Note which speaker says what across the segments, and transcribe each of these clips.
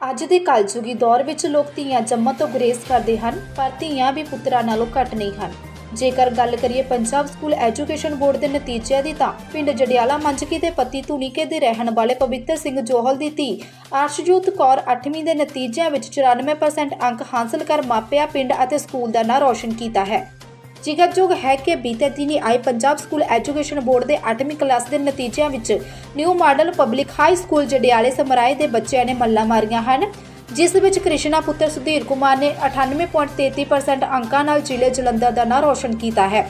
Speaker 1: ਅੱਜ ਦੇ ਕਲਯੁਗੀ ਦੌਰ ਵਿੱਚ ਲੋਕ ਧੀਆਂ ਜੰਮਣ ਤੋਂ ਗੁਰੇਜ਼ ਕਰਦੇ ਹਨ, ਪਰ ਧੀਆਂ ਵੀ ਪੁੱਤਰਾਂ ਨਾਲੋਂ ਘੱਟ ਨਹੀਂ ਹਨ। ਜੇਕਰ ਗੱਲ ਕਰੀਏ ਪੰਜਾਬ ਸਕੂਲ ਐਜੂਕੇਸ਼ਨ ਬੋਰਡ ਦੇ ਨਤੀਜਿਆਂ ਦੀ ਤਾਂ ਪਿੰਡ ਜੜਿਆਲਾ ਮੰਜਕੀ ਦੇ ਪਤੀ ਧੁਨੀਕੇ ਦੇ ਰਹਿਣ ਵਾਲੇ ਪਵਿੱਤਰ ਸਿੰਘ ਜੋਹਲ ਦੀ ਧੀ ਅਰਸ਼ਜੋਤ ਕੌਰ 8ਵੀਂ ਦੇ ਨਤੀਜਿਆਂ ਵਿੱਚ 94% ਅੰਕ ਹਾਸਲ ਕਰ ਮਾਪਿਆਂ, ਪਿੰਡ ਅਤੇ ਸਕੂਲ ਦਾ ਨਾਂ ਰੌਸ਼ਨ ਕੀਤਾ ਹੈ। ਜ਼ਿਕਰਯੋਗ ਹੈ ਕਿ ਬੀਤੇ ਦਿਨੀ ਆਏ ਪੰਜਾਬ ਸਕੂਲ ਐਜੂਕੇਸ਼ਨ ਬੋਰਡ ਦੇ 8ਵੀਂ ਕਲਾਸ ਦੇ ਨਤੀਜਿਆਂ ਵਿੱਚ new model public high school ਜੜਿਆਲੇ Samrai ਦੇ ਬੱਚਿਆਂ ਨੇ ਮੱਲਾਂ ਮਾਰੀਆਂ ਹਨ, ਜਿਸ ਵਿੱਚ ਕ੍ਰਿਸ਼ਨਾ ਪੁੱਤਰ ਸੁਧੀਰ ਕੁਮਾਰ ਨੇ 98.33% ਅੰਕਾਂ ਨਾਲ ਜ਼ਿਲ੍ਹੇ ਜਲੰਧਰ ਦਾ ਨਾਂ ਰੋਸ਼ਨ ਕੀਤਾ ਹੈ।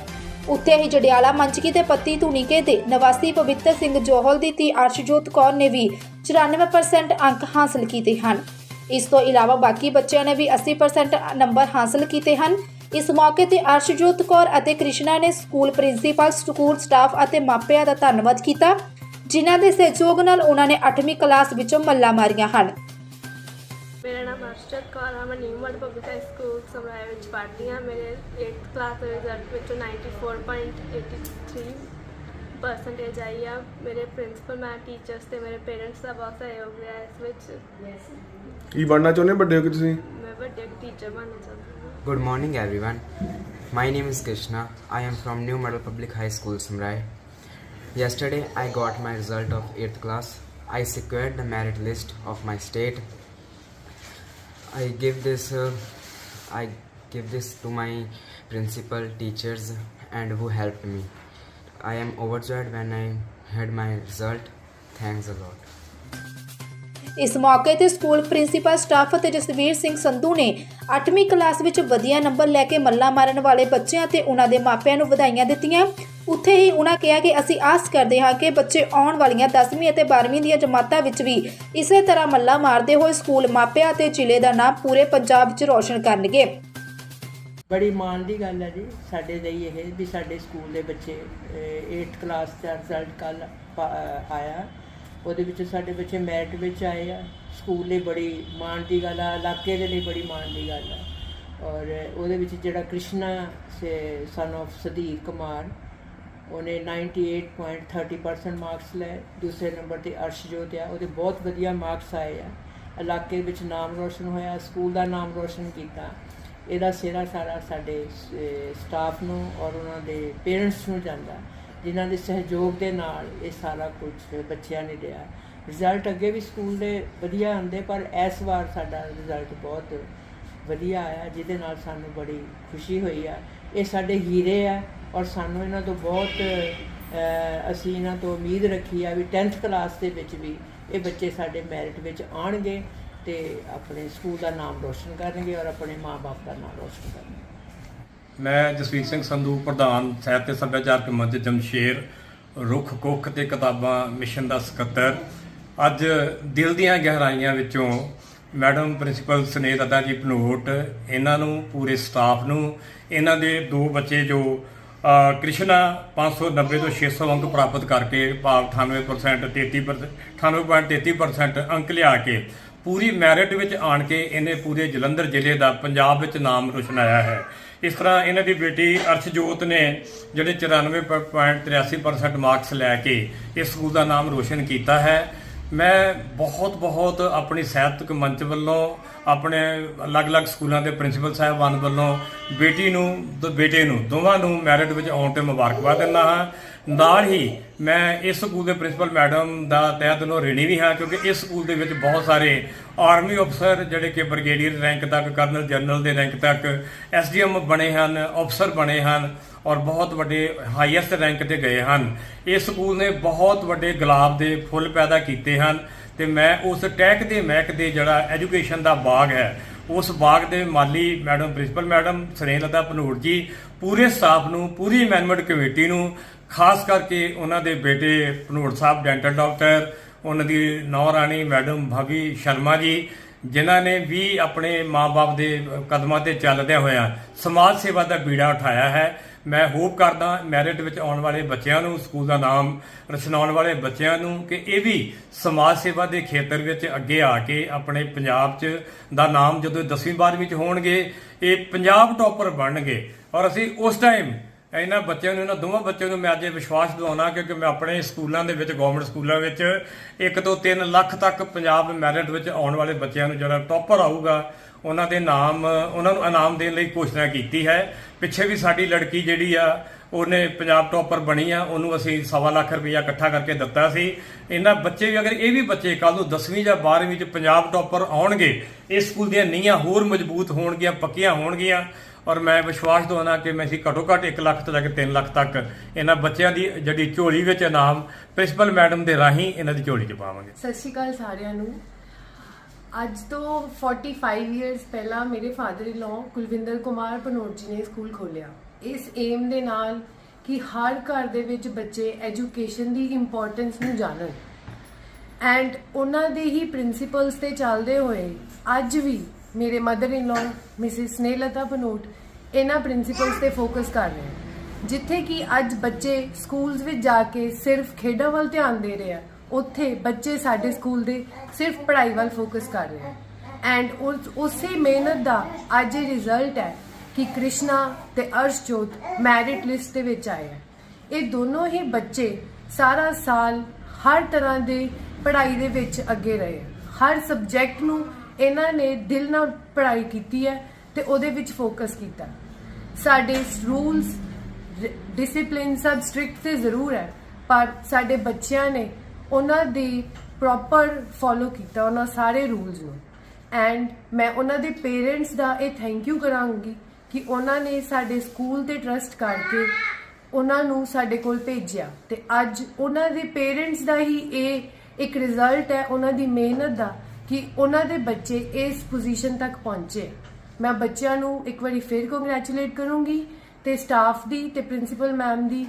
Speaker 1: ਉੱਥੇ ਹੀ ਜੜਿਆਲਾ ਮੰਚਕੀ ਦੇ ਪੱਤੀ ਧੁਨੀਕੇ ਦੇ ਨਿਵਾਸੀ ਪਵਿੱਤਰ ਸਿੰਘ ਜੋਹਲ ਦੀ ਧੀ ਅਰਸ਼ਜੋਤ ਕੌਰ ਨੇ ਵੀ 94% ਅੰਕ ਹਾਸਲ ਕੀਤੇ ਹਨ। ਇਸ ਤੋਂ ਇਲਾਵਾ ਬਾਕੀ ਬੱਚਿਆਂ ਨੇ ਵੀ 80% ਨੰਬਰ ਹਾਸਲ ਕੀਤੇ ਹਨ। ਇਸ ਮੌਕੇ ਤੇ ਅਰਸ਼ਜੋਤ ਕੌਰ ਅਤੇ ਕ੍ਰਿਸ਼ਨਾ ਨੇ ਸਕੂਲ ਪ੍ਰਿੰਸੀਪਲ, ਸਕੂਲ ਸਟਾਫ ਅਤੇ ਮਾਪਿਆਂ ਦਾ ਧੰਨਵਾਦ ਕੀਤਾ, ਜਿਨ੍ਹਾਂ ਦੇ ਸਹਿਯੋਗ ਨਾਲ ਉਹਨਾਂ ਨੇ 8ਵੀਂ ਕਲਾਸ ਵਿੱਚੋਂ ਮੱਲਾਂ ਮਾਰੀਆਂ ਹਨ।
Speaker 2: ਮੇਰਾ ਨਾਮ ਅਰਸ਼ਦ ਕੌਰ ਹੈ ਮੈਂ new word public high school Samrai ਵਿੱਚ ਪੜ੍ਹਦੀ ਹਾਂ। ਮੇਰੇ 8th ਕਲਾਸ ਦੇ ਰਿਜ਼ਲਟ ਵਿੱਚੋਂ 94.83 ਪਰਸੈਂਟੇਜ ਆਈ ਆ ਮੇਰੇ ਪ੍ਰਿੰਸੀਪਲ ਮੈਂ ਟੀਚਰਸ ਤੇ ਮੇਰੇ ਪੇਰੈਂਟਸ ਦਾ ਬਹੁਤ ਸਹਿਯੋਗ ਰਿਹਾ ਇਸ ਵਿੱਚ
Speaker 3: ਕੀ ਬਣਨਾ ਚਾਹੁੰਦੇ ਹੋ ਵੱਡੇ ਹੋ ਕੇ ਤੁਸੀਂ
Speaker 2: ਮੈਂ ਵੱਡੇ ਟੀਚਰ ਬਣਨਾ ਚਾਹੁੰਦੀ ਹਾਂ
Speaker 4: Good morning, everyone. My name is Krishna. I am from New Model Public High School, Samrai. Yesterday, I got my result of 8th class. I secured the merit list of my state. I give this, uh, I give this to my principal, teachers, and who helped me. I am overjoyed when I had my result. Thanks a lot.
Speaker 1: ਇਸ ਮੌਕੇ ਤੇ school principal staff ਅਤੇ ਜਸਵੀਰ ਸਿੰਘ ਸੰਧੂ ਨੇ 8ਵੀਂ class ਵਿੱਚ ਵਧੀਆ number ਲੈ ਕੇ ਮੱਲਾ ਮਾਰਨ ਵਾਲੇ ਬੱਚਿਆਂ ਤੇ ਉਹਨਾਂ ਦੇ ਮਾਪਿਆਂ ਨੂੰ ਵਧਾਈਆਂ ਦਿੱਤੀਆਂ ਉੱਥੇ ਹੀ ਉਹਨਾਂ ਕਿਹਾ ਕਿ ਅਸੀਂ ਆਸ ਕਰਦੇ ਹਾਂ ਕਿ ਬੱਚੇ ਆਉਣ ਵਾਲੀਆਂ 10ਵੀਂ ਅਤੇ 12ਵੀਂ ਦੀਆਂ ਜਮਾਤਾਂ ਵਿੱਚ ਵੀ ਇਸੇ ਤਰ੍ਹਾਂ ਮੱਲਾ ਮਾਰਦੇ ਹੋਏ ਸਕੂਲ ਮਾਪਿਆਂ ਅਤੇ ਜ਼ਿਲ੍ਹੇ ਦਾ ਨਾਮ ਪੂਰੇ ਪੰਜਾਬ ਵਿੱਚ ਰੌਸ਼ਨ ਕਰਨਗੇ
Speaker 5: ਬੜੀ ਮਾਣ ਦੀ ਗੱਲ ਹੈ ਜੀ, ਸਾਡੇ ਲਈ ਇਹ ਵੀ ਸਾਡੇ ਸਕੂਲ ਦੇ ਬੱਚੇ 8th ਕਲਾਸ ਦਾ ਰਿਜ਼ਲਟ ਕੱਲ ਆਇਆ। ਉਹਦੇ ਵਿੱਚ ਸਾਡੇ ਬੱਚੇ ਮੈਰਿਟ ਵਿੱਚ ਆਏ ਆ। ਸਕੂਲ ਲਈ ਬੜੀ ਮਾਣ ਦੀ ਗੱਲ ਆ, ਇਲਾਕੇ ਦੇ ਲਈ ਬੜੀ ਮਾਣ ਦੀ ਗੱਲ ਆ। ਔਰ ਉਹਦੇ ਵਿੱਚ ਜਿਹੜਾ ਕ੍ਰਿਸ਼ਨਾ ਸੇ ਸਨ of ਸੁਧੀਰ ਕੁਮਾਰ, ਉਹਨੇ 98.30% ਮਾਰਕਸ ਲਏ। ਦੂਸਰੇ ਨੰਬਰ ਤੇ ਅਰਸ਼ਜੋਤ ਆ। ਉਹਦੇ ਬਹੁਤ ਵਧੀਆ ਮਾਰਕਸ ਆਏ ਆ। ਇਲਾਕੇ ਵਿੱਚ ਨਾਮ ਰੋਸ਼ਨ ਹੋਇਆ, ਸਕੂਲ ਦਾ ਨਾਮ ਰੋਸ਼ਨ ਕੀਤਾ। ਇਹਦਾ ਸਿਹਰਾ ਸਾਰਾ ਸਾਡੇ ਸਟਾਫ ਨੂੰ ਔਰ ਉਹਨਾਂ ਦੇ ਪੇਰੈਂਟਸ ਨੂੰ ਜਾਂਦਾ। ਜਿਨ੍ਹਾਂ ਦੇ ਸਹਿਯੋਗ ਦੇ ਨਾਲ ਇਹ ਸਾਰਾ ਕੁਝ ਬੱਚਿਆਂ ਨੇ ਲਿਆ। ਰਿਜ਼ਲਟ ਅੱਗੇ ਵੀ ਸਕੂਲ ਦੇ ਵਧੀਆ ਆਉਂਦੇ, ਪਰ ਇਸ ਵਾਰ ਸਾਡਾ ਰਿਜ਼ਲਟ ਬਹੁਤ ਵਧੀਆ ਆਇਆ, ਜਿਹਦੇ ਨਾਲ ਸਾਨੂੰ ਬੜੀ ਖੁਸ਼ੀ ਹੋਈ ਆ। ਇਹ ਸਾਡੇ ਹੀਰੇ ਆ ਔਰ ਸਾਨੂੰ ਇਹਨਾਂ ਤੋਂ ਬਹੁਤ ਅਸੀਂ ਇਹਨਾਂ ਤੋਂ ਉਮੀਦ ਰੱਖੀ ਆ ਵੀ 10th ਕਲਾਸ ਦੇ ਵਿੱਚ ਵੀ ਇਹ ਬੱਚੇ ਸਾਡੇ ਮੈਰਿਟ ਵਿੱਚ ਆਉਣਗੇ। ਤੇ ਆਪਣੇ ਸਕੂਲ ਦਾ ਨਾਮ ਰੋਸ਼ਨ ਕਰਨਗੇ ਔਰ ਆਪਣੇ ਮਾਪੇ ਦਾ ਨਾਮ ਰੋਸ਼ਨ ਕਰਨਗੇ।
Speaker 6: ਮੈਂ ਜਸਵੀਰ ਸਿੰਘ ਸੰਧੂ ਪ੍ਰਧਾਨ ਸਾਹਿਤ ਤੇ ਸੱਭਿਆਚਾਰਕ ਮੰਚ ਜਮਸ਼ੇਰ ਰੁੱਖ ਕੁੱਖ ਤੇ ਕਿਤਾਬਾਂ ਮਿਸ਼ਨ ਦਾ ਸਕੱਤਰ। ਅੱਜ ਦਿਲ ਦੀਆਂ ਗਹਿਰਾਈਆਂ ਵਿੱਚੋਂ ਮੈਡਮ ਪ੍ਰਿੰਸੀਪਲ ਸਨੇਹ ਦੱਦਾ ਜੀ ਪਨੋਟ ਇਹਨਾਂ ਨੂੰ ਪੂਰੇ ਸਟਾਫ ਨੂੰ ਇਹਨਾਂ ਦੇ ਦੋ ਬੱਚੇ ਜੋ ਅ, ਕ੍ਰਿਸ਼ਨਾ 590 ਤੋਂ 600 ਅੰਕ ਪ੍ਰਾਪਤ ਕਰਕੇ ਭਾਵ 98% 33% 98.33% ਅੰਕ ਲਿਆ ਕੇ ਪੂਰੀ ਮੈਰਿਟ ਵਿੱਚ ਆਣ ਕੇ ਇਹਨੇ ਪੂਰੇ ਜਲੰਧਰ ਜ਼ਿਲ੍ਹੇ ਦਾ ਪੰਜਾਬ ਵਿੱਚ ਨਾਮ ਰੋਸ਼ਨਾਇਆ ਹੈ। ਇਸ ਤਰ੍ਹਾਂ ਇਹਨਾਂ ਦੀ ਬੇਟੀ ਅਰਸ਼ਜੋਤ ਨੇ ਜਿਹੜੇ 94.83% ਮਾਰਕਸ ਲੈ ਕੇ ਇਸ ਸਕੂਲ ਦਾ ਨਾਮ ਰੋਸ਼ਨ ਕੀਤਾ ਹੈ। ਮੈਂ ਬਹੁਤ ਬਹੁਤ ਆਪਣੀ ਸਾਹਿਤਕ ਮੰਚ ਵੱਲੋਂ, ਆਪਣੇ ਅਲੱਗ-ਅਲੱਗ ਸਕੂਲਾਂ ਦੇ ਪ੍ਰਿੰਸੀਪਲ ਸਾਹਿਬਾਨ ਵੱਲੋਂ ਬੇਟੀ ਨੂੰ ਤੇ ਬੇਟੇ ਨੂੰ, ਦੋਵਾਂ ਨੂੰ ਮੈਰਿਟ ਵਿੱਚ ਆਉਣ ਤੇ ਮੁਬਾਰਕਬਾਦ ਦਿੰਦਾ ਹਾਂ। ਨਾਲ ਹੀ ਮੈਂ ਇਸ ਸਕੂਲ ਦੇ ਪ੍ਰਿੰਸੀਪਲ ਮੈਡਮ ਦਾ ਤਹਿ ਦਿਲੋਂ ਰਿਣੀ ਵੀ ਹਾਂ, ਕਿਉਂਕਿ ਇਸ ਸਕੂਲ ਦੇ ਵਿੱਚ ਬਹੁਤ ਸਾਰੇ ਆਰਮੀ ਅਫਸਰ ਜਿਹੜੇ ਕਿ ਬ੍ਰਿਗੇਡੀਅਰ ਰੈਂਕ ਤੱਕ, ਕਰਨਲ ਜਨਰਲ ਦੇ ਰੈਂਕ ਤੱਕ, ਐਸਡੀਐਮ ਬਣੇ ਹਨ, ਅਫਸਰ ਬਣੇ ਹਨ ਔਰ ਬਹੁਤ ਵੱਡੇ ਹਾਈਐਸਟ ਰੈਂਕ ਤੇ ਗਏ ਹਨ। ਇਸ ਸਕੂਲ ਨੇ ਬਹੁਤ ਵੱਡੇ ਗੁਲਾਬ ਦੇ ਫੁੱਲ ਪੈਦਾ ਕੀਤੇ ਹਨ ਤੇ ਮੈਂ ਉਸ ਟੈਕ ਦੇ ਮਹਿਕ ਦੇ ਜਿਹੜਾ ਐਜੂਕੇਸ਼ਨ ਦਾ ਬਾਗ ਹੈ, ਉਸ ਬਾਗ ਦੇ ਮਾਲੀ madam, principal madam Sarenlata Panur ji, ਪੂਰੇ ਸਟਾਫ ਨੂੰ, ਪੂਰੀ ਮੈਨੇਜਮੈਂਟ ਕਮੇਟੀ ਨੂੰ ਖਾਸ ਕਰਕੇ ਉਹਨਾਂ ਦੇ ਬੇਟੇ ਪਨੂਰ ਸਾਹਿਬ, ਡੈਂਟਲ ਡਾਕਟਰ, ਉਹਨਾਂ ਦੀ ਨੌ ਰਾਣੀ ਮੈਡਮ ਭਵੀ ਸ਼ਰਮਾ ਜੀ, ਜਿਨ੍ਹਾਂ ਨੇ ਵੀ ਆਪਣੇ ਮਾਪੇ ਦੇ ਕਦਮਾਂ ਤੇ ਚੱਲਦਿਆਂ ਹੋਇਆਂ ਸਮਾਜ ਸੇਵਾ ਦਾ ਬੀੜਾ ਉਠਾਇਆ ਹੈ। ਮੈਂ ਹੋਪ ਕਰਦਾ, ਮੈਰਿਟ ਵਿੱਚ ਆਉਣ ਵਾਲੇ ਬੱਚਿਆਂ ਨੂੰ, ਸਕੂਲ ਦਾ ਨਾਮ ਰਚਨਾਉਣ ਵਾਲੇ ਬੱਚਿਆਂ ਨੂੰ ਕਿ ਇਹ ਵੀ ਸਮਾਜ ਸੇਵਾ ਦੇ ਖੇਤਰ ਵਿੱਚ ਅੱਗੇ ਆ ਕੇ ਆਪਣੇ ਪੰਜਾਬ 'ਚ ਦਾ ਨਾਮ ਜਦੋਂ 10ਵੀਂ 12ਵੀਂ 'ਚ ਹੋਣਗੇ, ਇਹ ਪੰਜਾਬ ਟੌਪਰ ਬਣਨਗੇ। ਔਰ ਅਸੀਂ ਉਸ ਟਾਈਮ ਇਹਨਾਂ ਬੱਚਿਆਂ ਨੂੰ, ਇਹਨਾਂ ਦੋਵਾਂ ਬੱਚਿਆਂ ਨੂੰ ਮੈਂ ਅੱਜ ਇਹ ਵਿਸ਼ਵਾਸ ਦਿਵਾਉਣਾ ਕਿਉਂਕਿ ਮੈਂ ਆਪਣੇ ਸਕੂਲਾਂ ਦੇ ਵਿੱਚ ਗਵਰਨਮੈਂਟ ਸਕੂਲਾਂ ਵਿੱਚ 1 ਤੋਂ 3 ਲੱਖ ਤੱਕ ਪੰਜਾਬ ਮੈਰਿਟ ਵਿੱਚ ਆਉਣ ਵਾਲੇ ਬੱਚਿਆਂ ਨੂੰ ਜਿਹੜਾ ਟੌਪਰ ਆਊਗਾ, ਉਹਨਾਂ ਦੇ ਨਾਮ, ਉਹਨਾਂ ਨੂੰ ਇਨਾਮ ਦੇਣ ਲਈ ਘੋਸ਼ਣਾ ਕੀਤੀ ਹੈ। ਪਿੱਛੇ ਵੀ ਸਾਡੀ ਲੜਕੀ ਜਿਹੜੀ ਆ, ਉਹਨੇ ਪੰਜਾਬ ਟੌਪਰ ਬਣੀ ਆ, ਉਹਨੂੰ ਅਸੀਂ ਸਵਾ ਲੱਖ ਰੁਪਇਆ ਇਕੱਠਾ ਕਰਕੇ ਦਿੱਤਾ ਸੀ। ਇਹਨਾਂ ਬੱਚੇ ਵੀ, ਅਗਰ ਇਹ ਵੀ ਬੱਚੇ ਕੱਲ ਨੂੰ 10ਵੀਂ ਜਾਂ 12ਵੀਂ ਚ ਪੰਜਾਬ ਟੌਪਰ ਆਉਣਗੇ ਇਸ ਸਕੂਲ ਦੀਆਂ ਨੀਹਾਂ ਹੋਰ ਮਜ਼ਬੂਤ ਹੋਣਗੀਆਂ, ਪੱਕੀਆਂ ਹੋਣਗੀਆਂ। ਔਰ ਮੈਂ ਵਿਸ਼ਵਾਸ ਦਵਾਉਣਾ ਕਿ ਮੈਂ ਅਸੀਂ ਘੱਟੋ ਘੱਟ 1 ਲੱਖ ਤੋਂ ਲੈ ਕੇ 3 ਲੱਖ ਤੱਕ ਇਹਨਾਂ ਬੱਚਿਆਂ ਦੀ ਜਿਹੜੀ ਝੋਲੀ ਵਿੱਚ ਇਨਾਮ ਪ੍ਰਿੰਸੀਪਲ ਮੈਡਮ ਦੇ ਰਾਹੀਂ ਇਹਨਾਂ ਦੀ ਝੋਲੀ 'ਚ ਪਾਵਾਂਗੇ।
Speaker 7: ਸਤਿ ਸ਼੍ਰੀ ਅਕਾਲ ਸਾਰਿਆਂ ਨੂੰ। ਅੱਜ ਤੋਂ 45 ਇਅਰਸ ਪਹਿਲਾਂ ਮੇਰੇ father in law Kulwinder Kumar Panot ji ਨੇ ਸਕੂਲ ਖੋਲ੍ਹਿਆ। ਇਸ ਏਮ ਦੇ ਨਾਲ ਕਿ ਹਰ ਘਰ ਦੇ ਵਿੱਚ ਬੱਚੇ ਐਜੂਕੇਸ਼ਨ ਦੀ ਇੰਪੋਰਟੈਂਸ ਨੂੰ ਜਾਣਨ। ਐਂਡ ਉਹਨਾਂ ਦੇ ਹੀ ਪ੍ਰਿੰਸੀਪਲਸ ਤੇ ਚੱਲਦੇ ਹੋਏ ਅੱਜ ਵੀ ਮੇਰੇ mother in law Mrs Snehlata Panot ਇਹਨਾਂ ਪ੍ਰਿੰਸੀਪਲਸ ਤੇ ਫੋਕਸ ਕਰ ਰਹੇ ਹਨ ਜਿੱਥੇ ਕਿ ਅੱਜ ਬੱਚੇ ਸਕੂਲਸ ਵਿੱਚ ਜਾ ਕੇ ਸਿਰਫ ਖੇਡਾਂ ਵੱਲ ਧਿਆਨ ਦੇ ਰਹੇ ਆ, ਉੱਥੇ ਬੱਚੇ ਸਾਡੇ ਸਕੂਲ ਦੇ ਸਿਰਫ ਪੜ੍ਹਾਈ ਵੱਲ ਫੋਕਸ ਕਰ ਰਹੇ ਆ। ਐਂਡ ਉਸੇ ਮਿਹਨਤ ਦਾ ਅੱਜ ਇਹ ਰਿਜ਼ਲਟ ਹੈ ਕਿ ਕ੍ਰਿਸ਼ਨਾ ਤੇ ਅਰਸ਼ਜੋਤ ਮੈਰਿਟ ਲਿਸਟ ਦੇ ਵਿੱਚ ਆਏ ਆ। ਇਹ ਦੋਨੋਂ ਹੀ ਬੱਚੇ ਸਾਰਾ ਸਾਲ ਹਰ ਤਰ੍ਹਾਂ ਦੇ ਪੜ੍ਹਾਈ ਦੇ ਵਿੱਚ ਅੱਗੇ ਰਹੇ ਹਰ ਸਬਜੈਕਟ ਨੂੰ ਇਹਨਾਂ ਨੇ ਦਿਲ ਨਾਲ ਪੜ੍ਹਾਈ ਕੀਤੀ ਹੈ ਤੇ ਉਹਦੇ ਵਿੱਚ ਫੋਕਸ ਕੀਤਾ ਸਾਡੇ ਰੂਲਸ ਡਿਸਪਲਿਨ ਸਭ ਸਟ੍ਰਿਕਟ ਤੇ ਜ਼ਰੂਰ ਹੈ, ਪਰ ਸਾਡੇ ਬੱਚਿਆਂ ਨੇ ਉਹਨਾਂ ਦੀ ਪ੍ਰੋਪਰ ਫੋਲੋ ਕੀਤਾ, ਉਹਨਾਂ ਸਾਰੇ ਰੂਲਸ ਨੂੰ। ਐਂਡ ਮੈਂ ਉਹਨਾਂ ਦੇ ਪੇਰੈਂਟਸ ਦਾ ਇਹ ਥੈਂਕ ਯੂ ਕਰਾਂਗੀ ਕਿ ਉਹਨਾਂ ਨੇ ਸਾਡੇ ਸਕੂਲ ਤੇ ਟਰਸਟ ਕਰਕੇ ਉਹਨਾਂ ਨੂੰ ਸਾਡੇ ਕੋਲ ਭੇਜਿਆ। ਤੇ ਅੱਜ ਉਹਨਾਂ ਦੇ ਪੇਰੈਂਟਸ ਦਾ ਹੀ ਇਹ ਇੱਕ ਰਿਜ਼ਲਟ ਹੈ, ਉਹਨਾਂ ਦੀ ਮਿਹਨਤ ਦਾ। ਕਿ ਉਹਨਾਂ ਦੇ ਬੱਚੇ ਇਸ ਪੋਜੀਸ਼ਨ ਤੱਕ ਪਹੁੰਚੇ। ਮੈਂ ਬੱਚਿਆਂ ਨੂੰ ਇੱਕ ਵਾਰੀ ਫਿਰ ਕੰਗ੍ਰੈਚੁਲੇਟ ਕਰੂੰਗੀ ਤੇ ਸਟਾਫ ਦੀ ਤੇ ਪ੍ਰਿੰਸੀਪਲ ਮੈਮ ਦੀ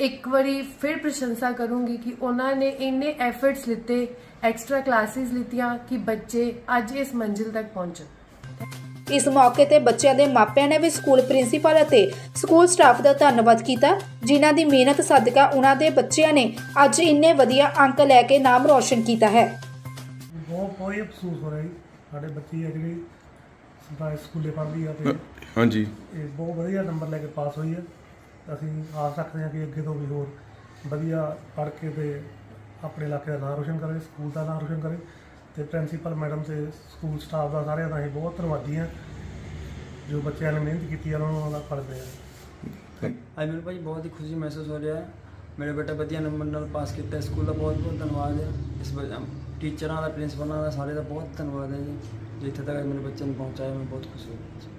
Speaker 7: ਇੱਕ ਵਾਰੀ ਫਿਰ ਪ੍ਰਸ਼ੰਸਾ ਕਰੂੰਗੀ ਕਿ ਉਹਨਾਂ ਨੇ ਇੰਨੇ ਐਫਰਟਸ ਲਿੱਤੇ ਐਕਸਟਰਾ ਕਲਾਸਿਸ ਲਿੱਤੀਆਂ ਕਿ ਬੱਚੇ ਅੱਜ ਇਸ ਮੰਜ਼ਿਲ ਤੱਕ ਪਹੁੰਚਣ।
Speaker 1: ਇਸ ਮੌਕੇ ਤੇ ਬੱਚਿਆਂ ਦੇ ਮਾਪਿਆਂ ਨੇ ਵੀ ਸਕੂਲ ਪ੍ਰਿੰਸੀਪਲ ਅਤੇ ਸਕੂਲ ਸਟਾਫ ਦਾ ਧੰਨਵਾਦ ਕੀਤਾ, ਜਿਨ੍ਹਾਂ ਦੀ ਮਿਹਨਤ ਸਦਕਾ ਉਹਨਾਂ ਦੇ ਬੱਚਿਆਂ ਨੇ ਅੱਜ ਇੰਨੇ ਵਧੀਆ ਅੰਕ ਲੈ ਕੇ ਨਾਮ ਰੌਸ਼ਨ ਕੀਤਾ ਹੈ।
Speaker 8: ਬਹੁਤ ਹੀ ਅਫਸੋਸ ਹੋ ਰਿਹਾ ਜੀ। ਸਾਡੇ ਬੱਚੀ ਹੈ ਜਿਹੜੀ ਸਰਕਾਰੀ ਸਕੂਲੇ ਪੜ੍ਹਦੀ ਆ ਤੇ
Speaker 3: ਹਾਂਜੀ।
Speaker 8: ਇਹ ਬਹੁਤ ਵਧੀਆ ਨੰਬਰ ਲੈ ਕੇ ਪਾਸ ਹੋਈ ਹੈ ਅਸੀਂ ਆਸ ਰੱਖਦੇ ਹਾਂ ਕਿ ਅੱਗੇ ਤੋਂ ਵੀ ਹੋਰ ਵਧੀਆ ਪੜ੍ਹ ਕੇ ਤੇ ਆਪਣੇ ਇਲਾਕੇ ਦਾ ਨਾਮ ਰੋਸ਼ਨ ਕਰੇ ਸਕੂਲ ਦਾ ਨਾਮ ਰੋਸ਼ਨ ਕਰੇ ਤੇ ਪ੍ਰਿੰਸੀਪਲ ਮੈਡਮ ਤੇ ਸਕੂਲ ਸਟਾਫ ਦਾ ਸਾਰਿਆਂ ਦਾ ਅਸੀਂ ਬਹੁਤ ਧੰਨਵਾਦੀ ਹਾਂ। ਜੋ ਬੱਚਿਆਂ ਨੇ ਮਿਹਨਤ ਕੀਤੀ ਹੈ ਉਹਨਾਂ ਨੂੰ ਉਹਨਾਂ ਦਾ ਫਲ ਮਿਲਿਆ
Speaker 9: ਅੱਜ ਮੈਨੂੰ ਭਾਜੀ ਬਹੁਤ ਹੀ ਖੁਸ਼ੀ ਮਹਿਸੂਸ ਹੋ ਰਿਹਾ। ਹੈ ਮੇਰੇ ਬੇਟਾ ਵਧੀਆ ਨੰਬਰ ਨਾਲ ਪਾਸ ਕੀਤਾ ਸਕੂਲ ਦਾ ਬਹੁਤ ਬਹੁਤ ਧੰਨਵਾਦ ਹੈ। ਇਸ ਵਜ੍ਹਾ ਟੀਚਰਾਂ ਦਾ, ਪ੍ਰਿੰਸੀਪਲਾਂ ਦਾ ਸਾਰੇ ਦਾ ਬਹੁਤ ਧੰਨਵਾਦ ਹੈ ਜੀ। ਜਿੱਥੇ ਤੱਕ ਮੇਰੇ ਬੱਚੇ ਨੂੰ ਪਹੁੰਚਾਇਆ, ਮੈਂ ਬਹੁਤ ਖੁਸ਼ ਹਾਂ।